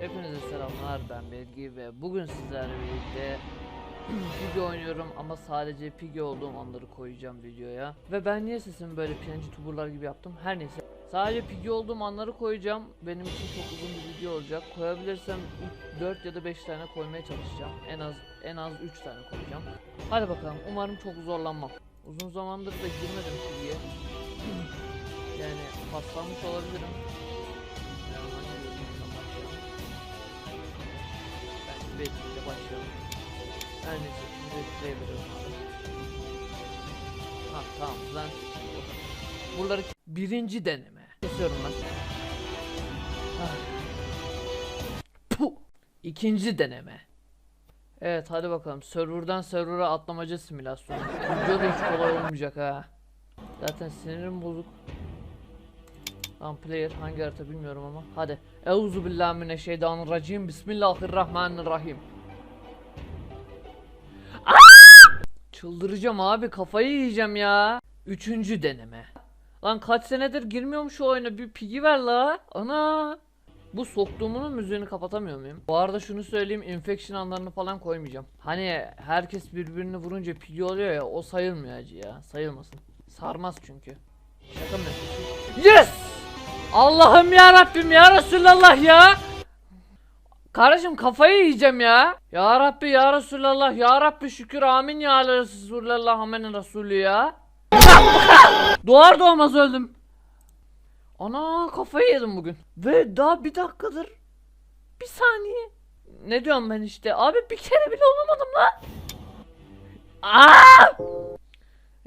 Hepinize selamlar ben Belgi ve bugün sizlerle birlikte Pigi oynuyorum ama sadece Pigi olduğum anları koyacağım videoya. Ve ben niye sesimi böyle piyancı tuburlar gibi yaptım? Her neyse. Sadece Pigi olduğum anları koyacağım. Benim için çok uzun bir video olacak. Koyabilirsem 4 ya da 5 tane koymaya çalışacağım. En az en az 3 tane koyacağım. Hadi bakalım. Umarım çok zorlanmam. Uzun zamandır da girmedim Pigi'ye Yani paslanmış olabilirim Bedri'yle başlayalım. Her neyse şimdi play veriyorum abi. Ha tamam ben Buraları birinci deneme. Kesiyorum ben. Ah. Puh. İkinci deneme. Evet hadi bakalım serverdan server'a atlamaca simülasyonu. Video da hiç kolay olmayacak ha. Zaten sinirim bozuk. Tamam player hangi harita bilmiyorum ama hadi. Euzu billahi mineşşeytanirracim. Bismillahirrahmanirrahim. Aa! Çıldıracağım abi kafayı yiyeceğim ya. Üçüncü deneme. Lan kaç senedir girmiyorum şu oyuna bir pigi ver la. Ana. Bu soktuğumun müziğini kapatamıyor muyum? Bu arada şunu söyleyeyim infection anlarını falan koymayacağım. Hani herkes birbirini vurunca pigi oluyor ya o sayılmıyor acı ya. Sayılmasın. Sarmaz çünkü. Şaka mı? Yes! Allah'ım ya Rabbim ya Resulallah ya. Kardeşim kafayı yiyeceğim ya. Ya Rabbi ya Resulallah ya Rabbi şükür amin ya Resulallah amin Resulü ya. Doğar doğmaz öldüm. Ana kafayı yedim bugün. Ve daha bir dakikadır. Bir saniye. Ne diyorum ben işte. Abi bir kere bile olamadım lan. Aa!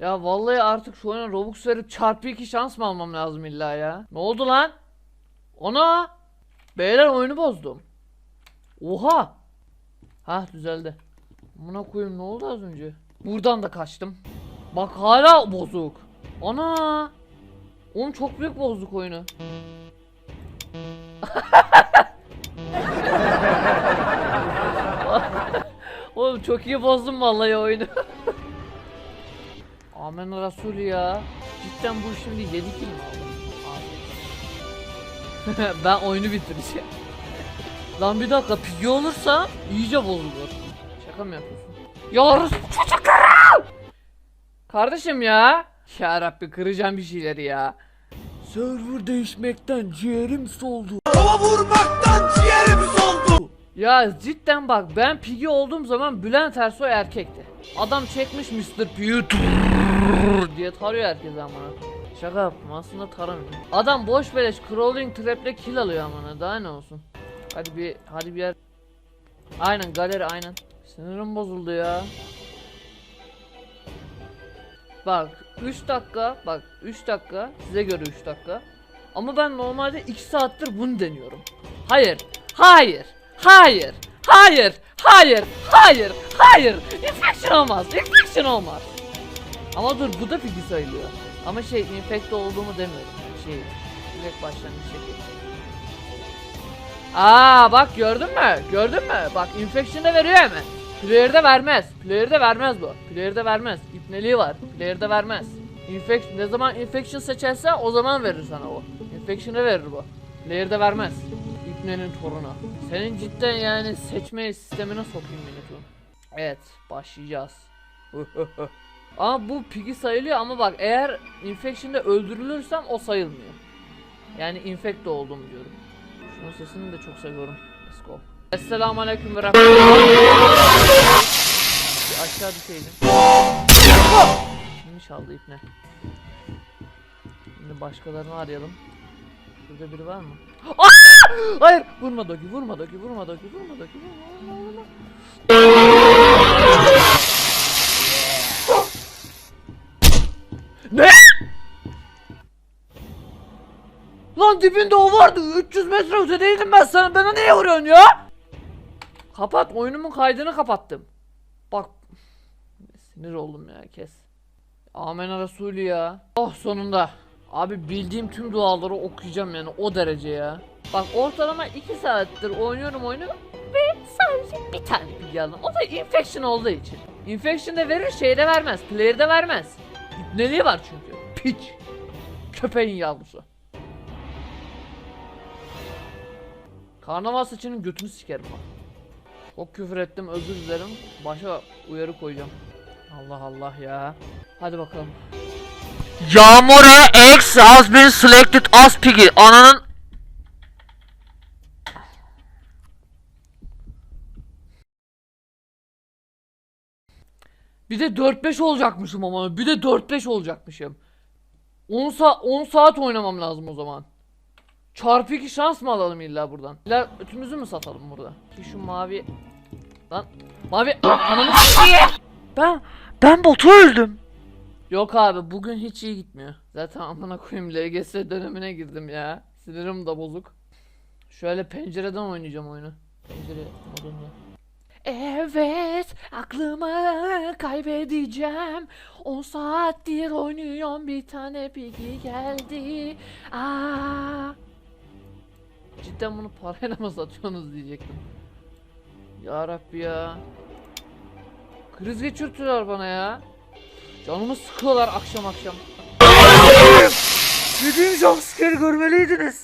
Ya vallahi artık şu oyuna Robux verip çarpı 2 şans mı almam lazım illa ya? Ne oldu lan? Ona! Beyler oyunu bozdum. Oha! Ha düzeldi. Buna koyayım ne oldu az önce? Buradan da kaçtım. Bak hala bozuk. Ana! Oğlum çok büyük bozduk oyunu. Oğlum çok iyi bozdum vallahi oyunu. Amen Resul ya. Cidden bu şimdi 7 kill mi aldım? Abi. ben oyunu bitireceğim. Lan bir dakika pigi olursa iyice bozulur. Şaka mı yapıyorsun? Yarısı çocuklarım! Kardeşim ya. Ya Rabbi kıracağım bir şeyleri ya. Server değişmekten ciğerim soldu. Hava vurmaktan ciğerim soldu. Ya cidden bak ben Piggy olduğum zaman Bülent Ersoy erkekti. Adam çekmiş Mr. Piggy tırrrr diye tarıyor herkes amına. Şaka yaptım aslında taramıyorum. Adam boş beleş crawling trap'le kill alıyor amına daha ne olsun. Hadi bir hadi bir yer. Aynen galeri aynen. Sinirim bozuldu ya. Bak 3 dakika bak 3 dakika size göre 3 dakika. Ama ben normalde 2 saattir bunu deniyorum. Hayır. Hayır. Hayır. Hayır. Hayır. Hayır. Hayır. Infection olmaz. Infection olmaz. Ama dur bu da pigi sayılıyor. Ama şey infekte olduğumu demiyorum. Şey direkt başlangıç şekli. Aa bak gördün mü? Gördün mü? Bak infection da veriyor hemen. Player'de vermez. Player'de vermez bu. Player'de vermez. İpneliği var. Player'de vermez. Infection ne zaman infection seçerse o zaman verir sana o. Infection'ı verir bu. Player'de vermez. İpnenin torunu. Senin cidden yani seçme sistemine sokayım beni. Evet başlayacağız. ama bu pigi sayılıyor ama bak eğer infection'da öldürülürsem o sayılmıyor. Yani infect oldum diyorum. Şunun sesini de çok seviyorum. Let's go. Esselamu Aleyküm ve Rahmetullah. Aşağı düşeydim. Şimdi çaldı ipne. Şimdi başkalarını arayalım. Şurada biri var mı? Aa! Hayır! Vurma Dogi, vurma Dogi, vurma Dogi, vurma Dogi, vurma, vurma, vurma. Lan dibinde o vardı. 300 metre ötedeydim ben sana. Bana niye vuruyorsun ya? Kapat. Oyunumun kaydını kapattım. Bak. Sinir oldum ya kes. Amen Resulü ya. Oh sonunda. Abi bildiğim tüm duaları okuyacağım yani o derece ya. Bak ortalama 2 saattir oynuyorum oyunu ve sadece bir tane bilgi aldım. O da infection olduğu için. Infection de verir şeyde vermez. Player'de vermez. İpneliği var çünkü. Piç. Köpeğin yavrusu. Karnaval saçının götünü sikerim bak. Çok küfür ettim özür dilerim. Başa uyarı koyacağım. Allah Allah ya. Hadi bakalım. Yağmur'a X has been selected as Piggy. Ananın Bir de 4-5 olacakmışım ama. Bir de 4-5 olacakmışım. 10 saat 10 saat oynamam lazım o zaman. Çarpı 2 şans mı alalım illa buradan? İlla ötümüzü mü satalım burada? Ki şu mavi Lan mavi ananı ben ben botu öldüm. Yok abi bugün hiç iyi gitmiyor. Zaten amına koyayım LGS dönemine girdim ya. Sinirim de bozuk. Şöyle pencereden oynayacağım oyunu. Pencere modunda. Evet, aklımı kaybedeceğim. 10 saattir oynuyorum bir tane pigi geldi. Aa. Cidden bunu parayla mı satıyorsunuz diyecektim. Ya Rabbi ya. Kriz geçirtiyorlar bana ya. Canımı sıkıyorlar akşam akşam. Dediğim jumpscare görmeliydiniz.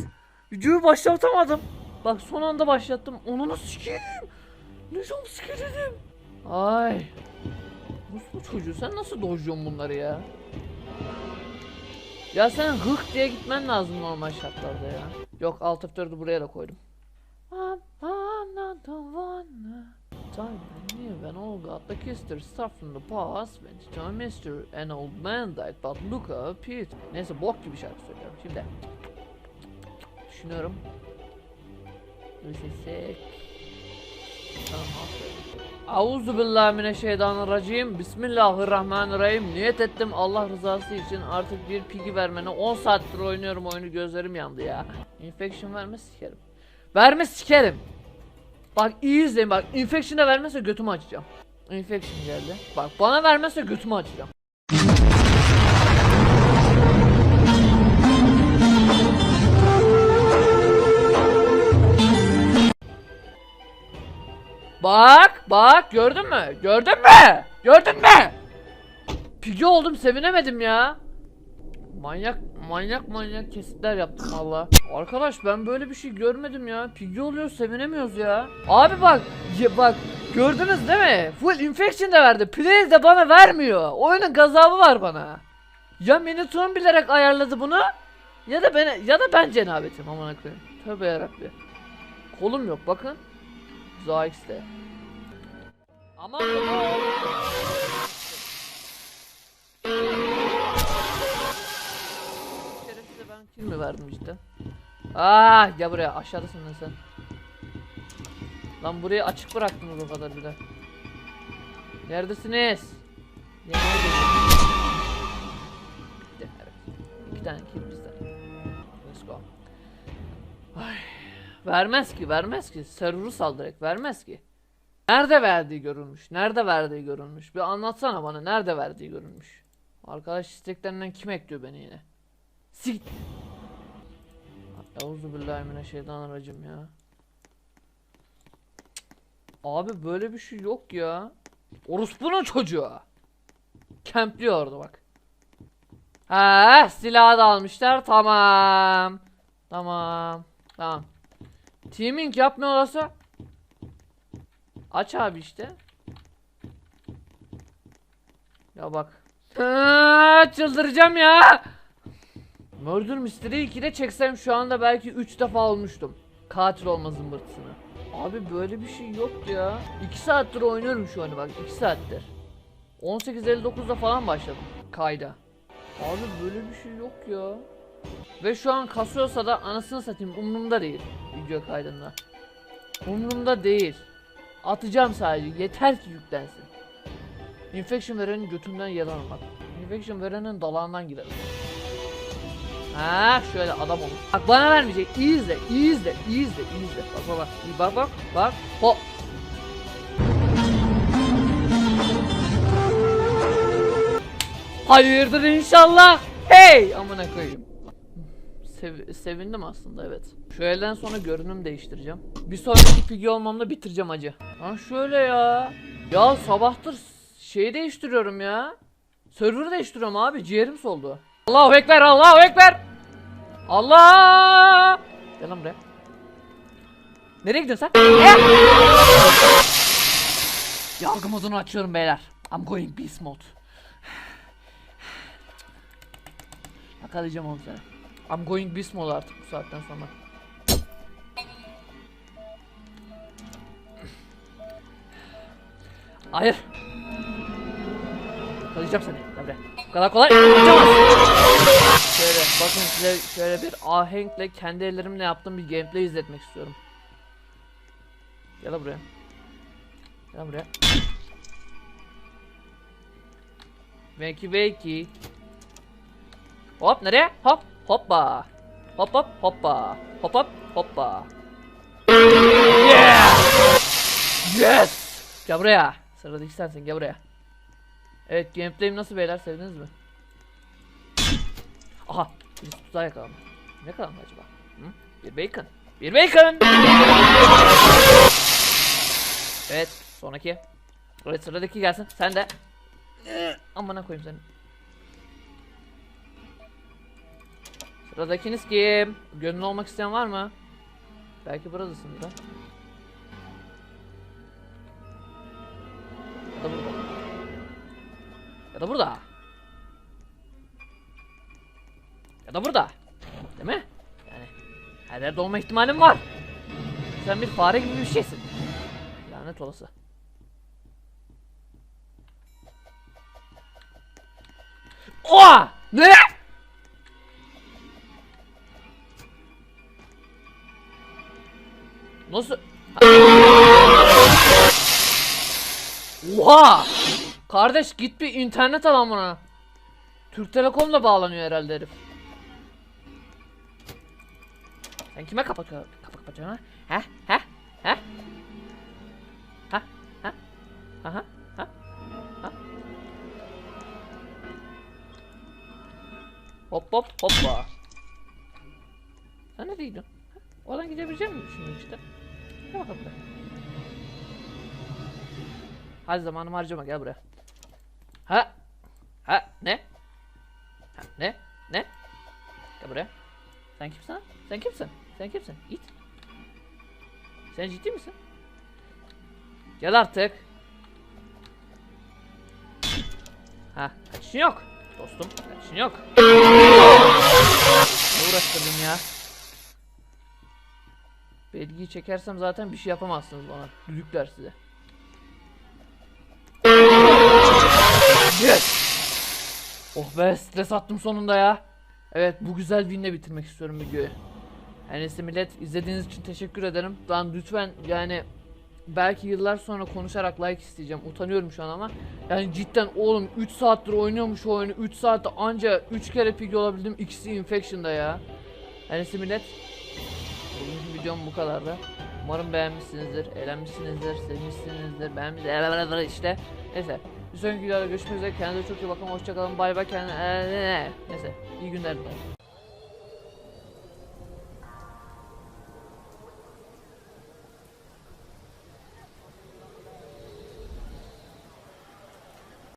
Videoyu başlatamadım. Bak son anda başlattım. Onu nasıl sikeyim? Ne jumpscare dedim. Ay. Bu çocuğu sen nasıl dojluyorsun bunları ya? Ya sen hık diye gitmen lazım normal şartlarda ya. Yok alt F4'ü buraya da koydum. I'm, not the one. Time when all got the kister stuff from the past went to a mister an old man died but look up it. Neyse bok gibi şarkı söylüyorum şimdi. Düşünüyorum. Sesek. Tamam aferin. Auzu billahi mineşşeytanirracim. Bismillahirrahmanirrahim. Niyet ettim Allah rızası için artık bir pigi vermene 10 saattir oynuyorum oyunu gözlerim yandı ya. Infection verme sikerim. Verme sikerim. Bak iyi izleyin bak. Infection da vermezse götümü açacağım. Infection geldi. Bak bana vermezse götümü açacağım. Bak bak gördün mü? Gördün mü? Gördün mü? Pigi oldum sevinemedim ya. Manyak manyak manyak kesitler yaptım valla. Arkadaş ben böyle bir şey görmedim ya. Pigi oluyor sevinemiyoruz ya. Abi bak ya bak gördünüz değil mi? Full infection de verdi. Play de bana vermiyor. Oyunun gazabı var bana. Ya Minotaur'un bilerek ayarladı bunu ya da ben ya da ben cenabetim aman koyayım. Tövbe yarabbi. Kolum yok bakın. Zayx'te. Aman Şerefsize ben kill mi verdim işte? Ah gel buraya aşağıdasın lan sen. Lan burayı açık bıraktınız o kadar bir de. Neredesiniz? Ya neredesiniz? Bitti, evet. İki tane kill bizden. Let's go. Ay, vermez ki vermez ki. Server'ı sal direkt vermez ki. Nerede verdiği görülmüş? Nerede verdiği görülmüş? Bir anlatsana bana nerede verdiği görülmüş? Arkadaş isteklerinden kim ekliyor beni yine? Sik. Euzubillahimineşşeytanirracim ya. Abi böyle bir şey yok ya. Orospu'nun çocuğu. Kempliyor orada bak. Ha, silahı da almışlar. Tamam. Tamam. Tamam. Teaming yapmıyorlarsa Aç abi işte. Ya bak. Çıldıracağım ya. Murder Mystery 2'de çeksem şu anda belki 3 defa olmuştum. Katil olma zımbırtısını. Abi böyle bir şey yok ya. 2 saattir oynuyorum şu an bak 2 saattir. 18.59'da falan başladım kayda. Abi böyle bir şey yok ya. Ve şu an kasıyorsa da anasını satayım umurumda değil video kaydında. Umurumda değil. Atacağım sadece yeter ki yüklensin. Infection verenin götünden yer almak. Infection verenin dalağından girelim. Ha şöyle adam olur. Bak bana vermeyecek. İyi izle, izle, izle, iyi izle. Bak bak bak. Bak bak. Bak. Ho. Hayırdır inşallah. Hey amına koyayım. Sev- sevindim aslında evet. Şu elden sonra görünüm değiştireceğim. Bir sonraki pigi olmamla bitireceğim acı. Ha şöyle ya. Ya sabahtır şeyi değiştiriyorum ya. Server'ı değiştiriyorum abi ciğerim soldu. Allahu Ekber Allahu Ekber. Allah. Gel lan buraya. Nereye gidiyorsun sen? Yargı modunu açıyorum beyler. I'm going beast mode. Yakalayacağım onu seni. I'm going mode artık bu saatten sonra. Hayır. Yakalayacağım seni. Buraya. Bu kadar kolay. Şöyle bakın size şöyle bir ahenkle kendi ellerimle yaptığım bir gameplay izletmek istiyorum. Gel buraya. Gel buraya. Veki veki. Hop nereye? Hop hoppa. Hop hop hoppa. Hop hop hoppa. Yeah! Yes! Gel buraya. Sıradaki sensin gel buraya. Evet gameplay'im nasıl beyler sevdiniz mi? Aha birisi tuzağa yakalandı. Ne yakalandı acaba? Hı? Bir bacon. Bir bacon! Evet sonraki. Evet sıradaki gelsin. Sen de. Amına koyayım seni. Sıradakiniz kim? Gönüllü olmak isteyen var mı? Belki buradasındır ha. Ya da burada. Ya da burada. Ya da burada. Değil mi? Yani her yerde olma ihtimalim var. Sen bir fare gibi bir şeysin. Lanet olası. Oha! Ne? Nasıl? Oha! Kardeş git bir internet al amına. Türk Telekom'la bağlanıyor herhalde herif. Sen kime kafa kafa kapatıyorsun ha? He? He? He? Ha? Ha? Aha? Ha? Ha? Hop hop hoppa. Sen nereye gidiyorsun? Ha? Oradan gidebilecek misin şimdi işte? Hadi zamanımı harcama gel buraya. Ha? Ha? Ne? Ha? Ne? Ne? Gel buraya. Sen kimsin lan? Sen kimsin? Sen kimsin? İt. Sen ciddi misin? Gel artık. Ha, kaçışın yok. Dostum, kaçışın yok. Ne uğraştırdın ya? Belgiyi çekersem zaten bir şey yapamazsınız bana. Düdükler size. Yes! Oh be stres attım sonunda ya. Evet bu güzel winle bitirmek istiyorum videoyu. Her neyse millet izlediğiniz için teşekkür ederim. Lan lütfen yani belki yıllar sonra konuşarak like isteyeceğim. Utanıyorum şu an ama. Yani cidden oğlum 3 saattir oynuyormuş o oyunu. 3 saatte anca 3 kere pigi olabildim. İkisi infection'da ya. Her neyse millet. Videom bu kadardı. Umarım beğenmişsinizdir, eğlenmişsinizdir, sevmişsinizdir, beğenmişsinizdir işte. Neyse. Bir sonraki videoda görüşmek üzere. Kendinize çok iyi bakın. Hoşçakalın. Bay bay. Kendinize... Neyse. İyi günler dilerim.